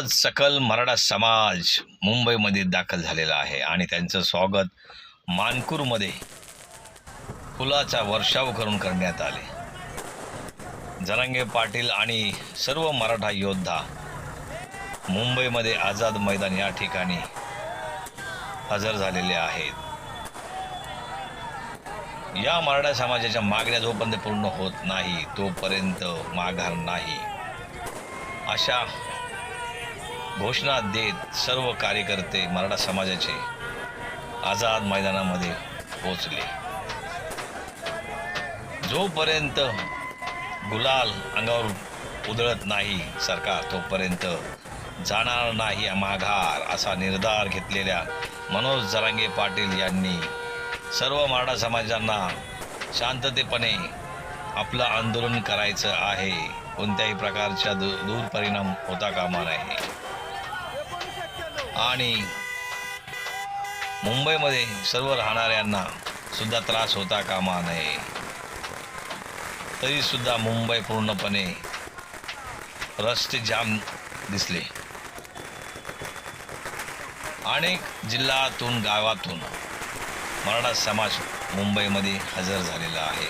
आज सकल मराठा समाज मुंबईमध्ये दाखल झालेला आहे आणि त्यांचं स्वागत मानकूरमध्ये फुलाचा वर्षाव करून करण्यात आले. जरांगे पाटील आणि सर्व मराठा योद्धा मुंबईमध्ये आझाद मैदान या ठिकाणी हजर झालेले आहेत. या मराठा समाजाच्या मागण्या जोपर्यंत पूर्ण होत नाही तोपर्यंत माघार नाही. अशा घोषणा देत सर्व कार्यकर्ते मराठा समाजाचे आझाद मैदानामध्ये पोचले जोपर्यंत गुलाल अंगावर उधळत नाही सरकार तोपर्यंत जाणार नाही माघार असा निर्धार घेतलेल्या मनोज जरांगे पाटील यांनी सर्व मराठा समाजांना शांततेपणे आपलं आंदोलन करायचं आहे. कोणत्याही प्रकारच्या दु दूरपरिणाम होता कामा नये. आणि मुंबईमध्ये सर्व राहणाऱ्यांना सुद्धा त्रास होता कामा नये. तरीसुद्धा मुंबई पूर्णपणे रस्ते जाम दिसले. अनेक जिल्ह्यातून गावातून मराठा समाज मुंबईमध्ये हजर झालेला आहे.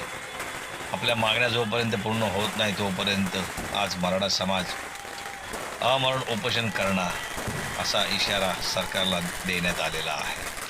आपल्या मागण्या जोपर्यंत पूर्ण होत नाही तोपर्यंत आज मराठा समाज अमरण उपोषण करणार. असा इशारा सरकारला देण्यात आलेला आहे.